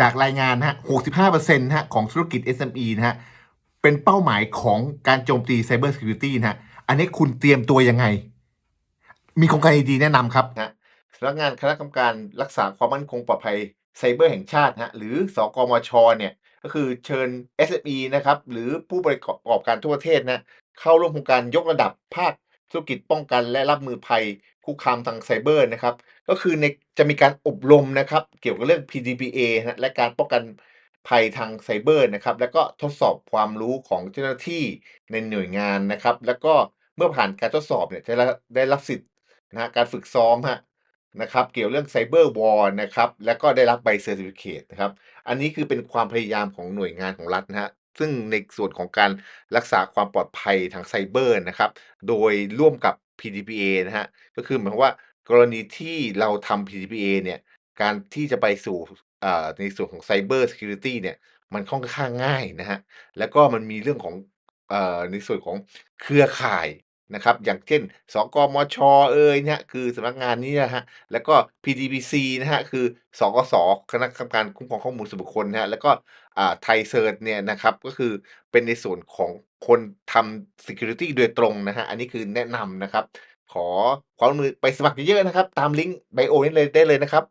จากรายงานนะฮะ 65%นะฮะของธุรกิจ SME นะฮะ เป็นเป้าหมายของการโจมตี Cyber Security นะฮะ อันนี้คุณเตรียมตัวยังไง มีโครงการดีแนะนำครับนะสำนักงานคณะกรรมการรักษาความมั่นคงปลอดภัยไซเบอร์แห่งชาตินะฮะหรือสกมชเนี่ย ก็คือเชิญ SME นะครับ หรือผู้ประกอบการทั่วประเทศนะ เข้าร่วมโครงการยกระดับภาคธุรกิจป้องกันและรับมือภัย คุกคามทางไซเบอร์นะครับ ก็คือในจะมีการอบรมนะครับ เกี่ยวกับเรื่อง PDPA นะและการป้องกันภัยทางไซเบอร์นะครับ แล้วก็ทดสอบความรู้ของเจ้าหน้าที่ในหน่วยงานนะครับ แล้วก็เมื่อผ่านการทดสอบเนี่ยจะได้รับสิทธิ์นะการฝึกซ้อมฮะนะครับ เกี่ยวเรื่องไซเบอร์วอร์นะครับ แล้วก็ได้รับใบเซอร์ติฟิเคตนะครับ อันนี้คือเป็นความพยายามของหน่วยงานของรัฐนะฮะซึ่งในส่วนของการรักษาความปลอดภัยทางไซเบอร์นะครับ โดยร่วมกับ PDPA นะฮะ ก็คือหมายความว่ากรณีที่เราทำ PDPA เนี่ย การที่จะไปสู่ในส่วนของ Cyber Security เนี่ย มันค่อนข้างง่ายนะฮะ แล้วก็มันมีเรื่องของอในส่วนของเครือข่าย นะครับ อย่างเช่น สกมชเอยเนี่ยคือสำนักงานนี้นะฮะ แล้วก็ PDPC นะฮะ คือ สกส คณะกรรมการคุ้มครองข้อมูลส่วนบุคคลนะฮะ แล้วก็อ่า ThaiCert เนี่ยนะครับ ก็คือเป็นในส่วนของคนทำ Security โดยตรงนะฮะ อันนี้คือแนะนำนะครับ ขอความร่วมมือไปสมัครเยอะๆนะครับ ตามลิงก์ไบโอนี้เลยได้เลยนะครับ